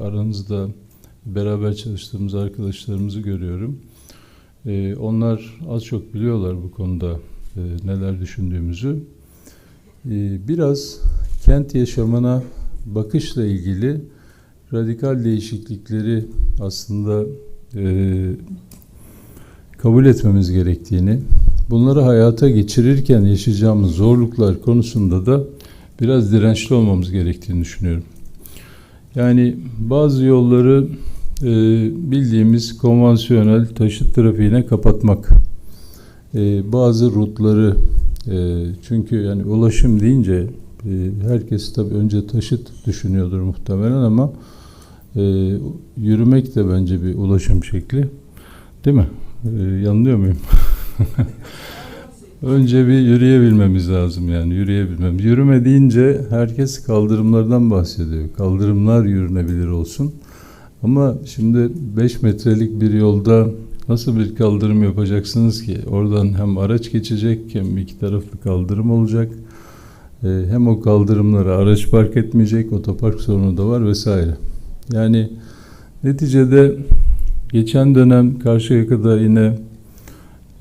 Aranızda beraber çalıştığımız arkadaşlarımızı görüyorum. Ee, onlar az çok biliyorlar bu konuda e, neler düşündüğümüzü. Ee, biraz kent yaşamına bakışla ilgili radikal değişiklikleri aslında e, kabul etmemiz gerektiğini, bunları hayata geçirirken yaşayacağımız zorluklar konusunda da biraz dirençli olmamız gerektiğini düşünüyorum. Yani bazı yolları e, bildiğimiz konvansiyonel taşıt trafiğine kapatmak, e, bazı rutları e, çünkü yani ulaşım deyince e, herkes tabii önce taşıt düşünüyordur muhtemelen ama e, yürümek de bence bir ulaşım şekli, değil mi? E, yanılıyor muyum? Önce bir yürüyebilmemiz lazım yani yürüyebilmemiz. Yürüme deyince herkes kaldırımlardan bahsediyor. Kaldırımlar yürünebilir olsun. Ama şimdi 5 metrelik bir yolda nasıl bir kaldırım yapacaksınız ki? Oradan hem araç geçecek hem iki taraflı kaldırım olacak. Ee, hem o kaldırımlara araç park etmeyecek, otopark sorunu da var vesaire. Yani neticede geçen dönem Karşıyaka'da yine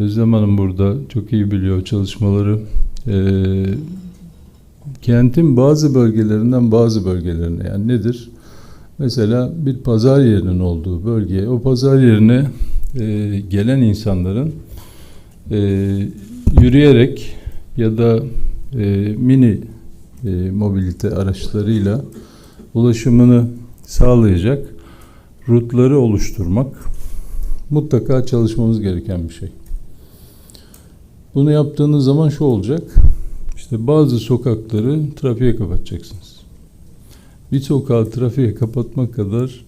Özlem Hanım burada çok iyi biliyor çalışmaları. Ee, kentin bazı bölgelerinden bazı bölgelerine yani nedir? Mesela bir pazar yerinin olduğu bölgeye, o pazar yerine e, gelen insanların e, yürüyerek ya da e, mini e, mobilite araçlarıyla ulaşımını sağlayacak rutları oluşturmak mutlaka çalışmamız gereken bir şey. Bunu yaptığınız zaman şu olacak. İşte bazı sokakları trafiğe kapatacaksınız. Bir sokağı trafiğe kapatmak kadar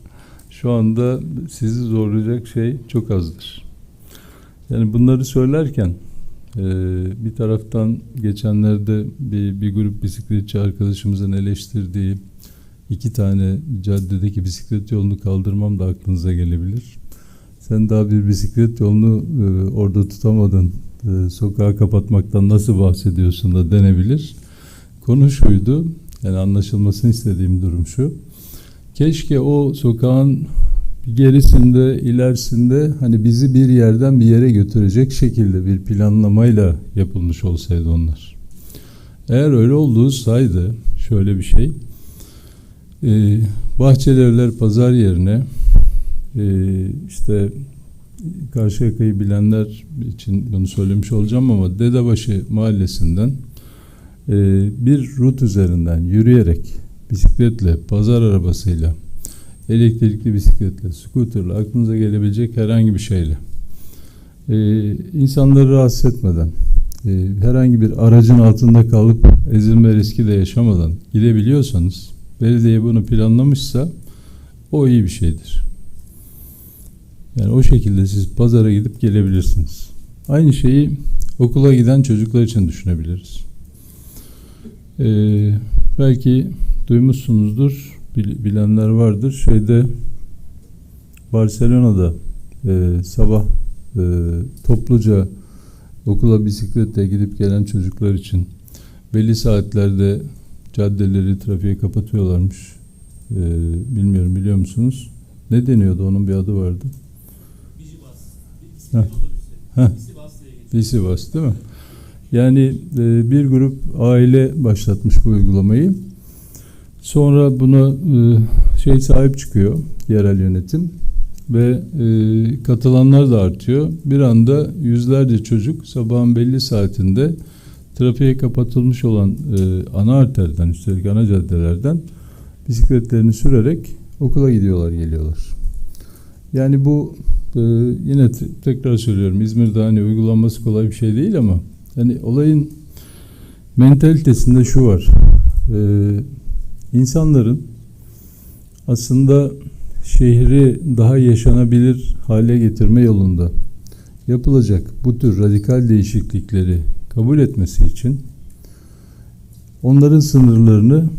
şu anda sizi zorlayacak şey çok azdır. Yani bunları söylerken e, bir taraftan geçenlerde bir, bir grup bisikletçi arkadaşımızın eleştirdiği iki tane caddedeki bisiklet yolunu kaldırmam da aklınıza gelebilir. Sen daha bir bisiklet yolunu e, orada tutamadın e, sokağı kapatmaktan nasıl bahsediyorsun da denebilir. Konu şuydu, yani anlaşılmasını istediğim durum şu. Keşke o sokağın gerisinde, ilerisinde hani bizi bir yerden bir yere götürecek şekilde bir planlamayla yapılmış olsaydı onlar. Eğer öyle olduğu saydı şöyle bir şey. E, Bahçelievler pazar yerine e, işte Karşıyaka'yı bilenler için bunu söylemiş olacağım ama Dedebaşı mahallesinden e, bir rut üzerinden yürüyerek bisikletle, pazar arabasıyla, elektrikli bisikletle, scooterla aklınıza gelebilecek herhangi bir şeyle e, insanları rahatsız etmeden e, herhangi bir aracın altında kalıp ezilme riski de yaşamadan gidebiliyorsanız belediye bunu planlamışsa o iyi bir şeydir. Yani o şekilde siz pazara gidip gelebilirsiniz. Aynı şeyi okula giden çocuklar için düşünebiliriz. Ee, belki duymuşsunuzdur, bilenler vardır. Şeyde Barcelona'da e, sabah e, topluca okula bisikletle gidip gelen çocuklar için belli saatlerde caddeleri trafiğe kapatıyorlarmış. Ee, bilmiyorum biliyor musunuz? Ne deniyordu? Onun bir adı vardı. Heh. Heh. Değil mi? Yani e, bir grup aile başlatmış bu uygulamayı. Sonra buna e, şey sahip çıkıyor yerel yönetim ve e, katılanlar da artıyor. Bir anda yüzlerce çocuk sabahın belli saatinde trafiğe kapatılmış olan e, ana arterden üstelik ana caddelerden bisikletlerini sürerek okula gidiyorlar geliyorlar. Yani bu ee, yine tekrar söylüyorum İzmir'de hani uygulanması kolay bir şey değil ama hani olayın mentalitesinde şu var. Ee, insanların aslında şehri daha yaşanabilir hale getirme yolunda yapılacak bu tür radikal değişiklikleri kabul etmesi için onların sınırlarını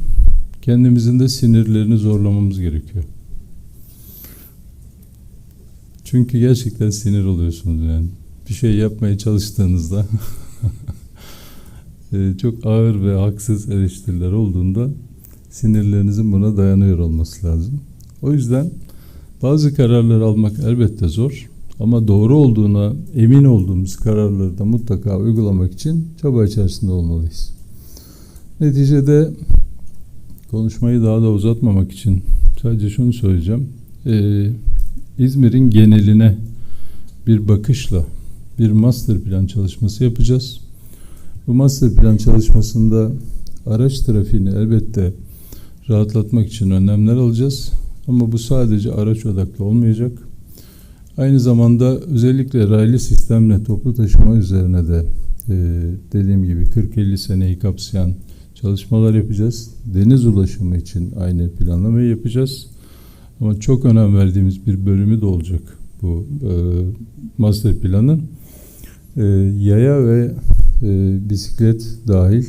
kendimizin de sinirlerini zorlamamız gerekiyor. Çünkü gerçekten sinir oluyorsunuz yani. Bir şey yapmaya çalıştığınızda e, çok ağır ve haksız eleştiriler olduğunda sinirlerinizin buna dayanıyor olması lazım. O yüzden bazı kararlar almak elbette zor ama doğru olduğuna emin olduğumuz kararları da mutlaka uygulamak için çaba içerisinde olmalıyız. Neticede konuşmayı daha da uzatmamak için sadece şunu söyleyeceğim. Ee, İzmir'in geneline bir bakışla bir master plan çalışması yapacağız. Bu master plan çalışmasında araç trafiğini elbette rahatlatmak için önlemler alacağız. Ama bu sadece araç odaklı olmayacak. Aynı zamanda özellikle raylı sistemle toplu taşıma üzerine de e, dediğim gibi 40-50 seneyi kapsayan çalışmalar yapacağız. Deniz ulaşımı için aynı planlamayı yapacağız. Ama çok önem verdiğimiz bir bölümü de olacak bu e, master planın. E, yaya ve e, bisiklet dahil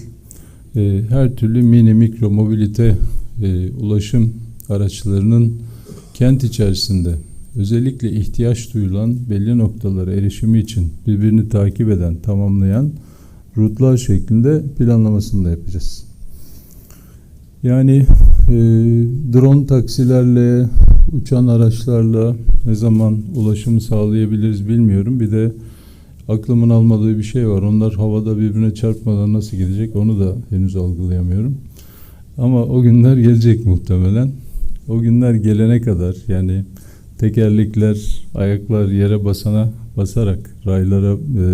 e, her türlü mini mikro mobilite e, ulaşım araçlarının kent içerisinde özellikle ihtiyaç duyulan belli noktalara erişimi için birbirini takip eden, tamamlayan rutlar şeklinde planlamasını da yapacağız. Yani e, drone taksilerle, uçan araçlarla ne zaman ulaşımı sağlayabiliriz bilmiyorum. Bir de aklımın almadığı bir şey var. Onlar havada birbirine çarpmadan nasıl gidecek onu da henüz algılayamıyorum. Ama o günler gelecek muhtemelen. O günler gelene kadar yani tekerlekler, ayaklar yere basana basarak raylara e,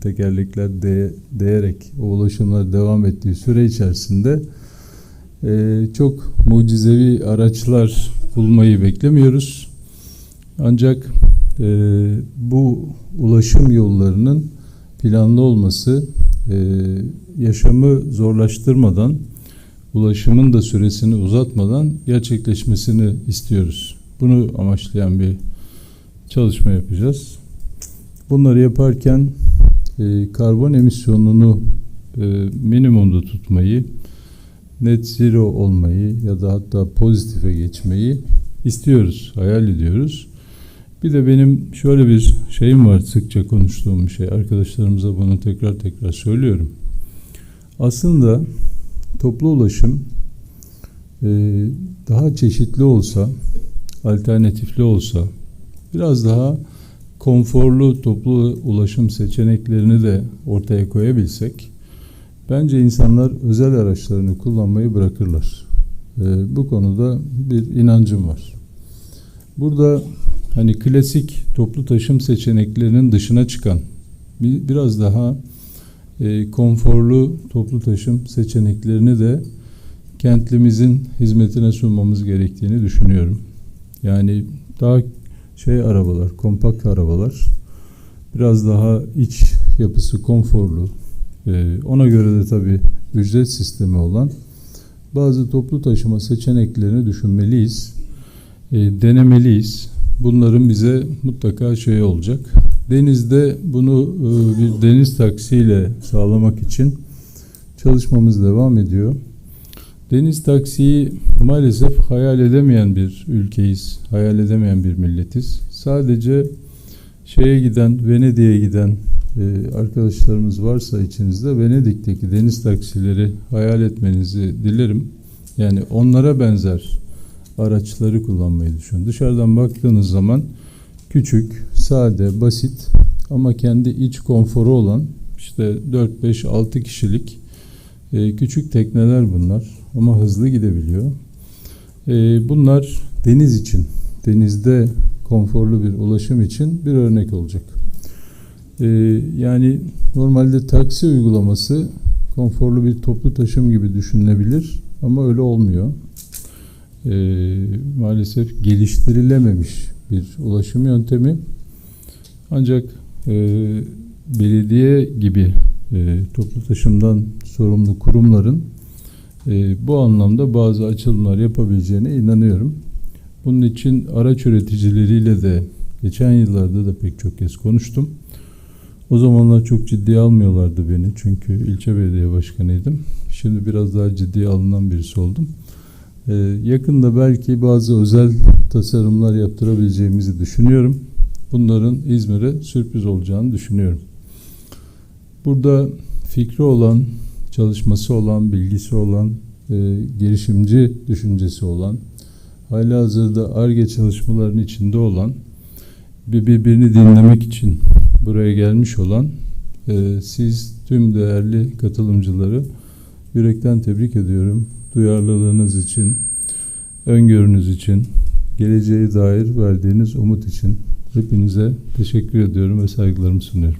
tekerlekler de, değerek o ulaşımlar devam ettiği süre içerisinde e, çok mucizevi araçlar bulmayı beklemiyoruz. Ancak e, bu ulaşım yollarının planlı olması e, yaşamı zorlaştırmadan ulaşımın da süresini uzatmadan gerçekleşmesini istiyoruz. Bunu amaçlayan bir çalışma yapacağız. Bunları yaparken e, karbon emisyonunu e, minimumda tutmayı, net zero olmayı ya da hatta pozitife geçmeyi istiyoruz, hayal ediyoruz. Bir de benim şöyle bir şeyim var sıkça konuştuğum bir şey. Arkadaşlarımıza bunu tekrar tekrar söylüyorum. Aslında toplu ulaşım e, daha çeşitli olsa, alternatifli olsa, biraz daha konforlu toplu ulaşım seçeneklerini de ortaya koyabilsek, bence insanlar özel araçlarını kullanmayı bırakırlar. E, bu konuda bir inancım var. Burada hani klasik toplu taşım seçeneklerinin dışına çıkan bir, biraz daha e, konforlu toplu taşım seçeneklerini de kentlimizin hizmetine sunmamız gerektiğini düşünüyorum. Yani daha şey arabalar, kompakt arabalar biraz daha iç yapısı konforlu. E, ona göre de tabii ücret sistemi olan bazı toplu taşıma seçeneklerini düşünmeliyiz. E, denemeliyiz. Bunların bize mutlaka şey olacak. Denizde bunu e, bir deniz taksiyle sağlamak için çalışmamız devam ediyor. Deniz taksiyi maalesef hayal edemeyen bir ülkeyiz, hayal edemeyen bir milletiz. Sadece şeye giden, Venedik'e giden e, arkadaşlarımız varsa içinizde Venedik'teki deniz taksileri hayal etmenizi dilerim. Yani onlara benzer araçları kullanmayı düşünün. Dışarıdan baktığınız zaman küçük, sade, basit ama kendi iç konforu olan işte 4 5 6 kişilik e, küçük tekneler bunlar ama hızlı gidebiliyor. E, bunlar deniz için, denizde konforlu bir ulaşım için bir örnek olacak. E, yani normalde taksi uygulaması konforlu bir toplu taşım gibi düşünülebilir ama öyle olmuyor. E, maalesef geliştirilememiş bir ulaşım yöntemi. Ancak e, belediye gibi e, toplu taşımdan sorumlu kurumların e, bu anlamda bazı açılımlar yapabileceğine inanıyorum. Bunun için araç üreticileriyle de geçen yıllarda da pek çok kez konuştum. O zamanlar çok ciddiye almıyorlardı beni çünkü ilçe belediye başkanıydım. Şimdi biraz daha ciddiye alınan birisi oldum. Ee, yakında belki bazı özel tasarımlar yaptırabileceğimizi düşünüyorum. Bunların İzmir'e sürpriz olacağını düşünüyorum. Burada fikri olan, çalışması olan, bilgisi olan, e, girişimci düşüncesi olan, halihazırda ARGE çalışmalarının içinde olan birbirini dinlemek için buraya gelmiş olan e, siz tüm değerli katılımcıları yürekten tebrik ediyorum. Duyarlılığınız için, öngörünüz için, geleceğe dair verdiğiniz umut için hepinize teşekkür ediyorum ve saygılarımı sunuyorum.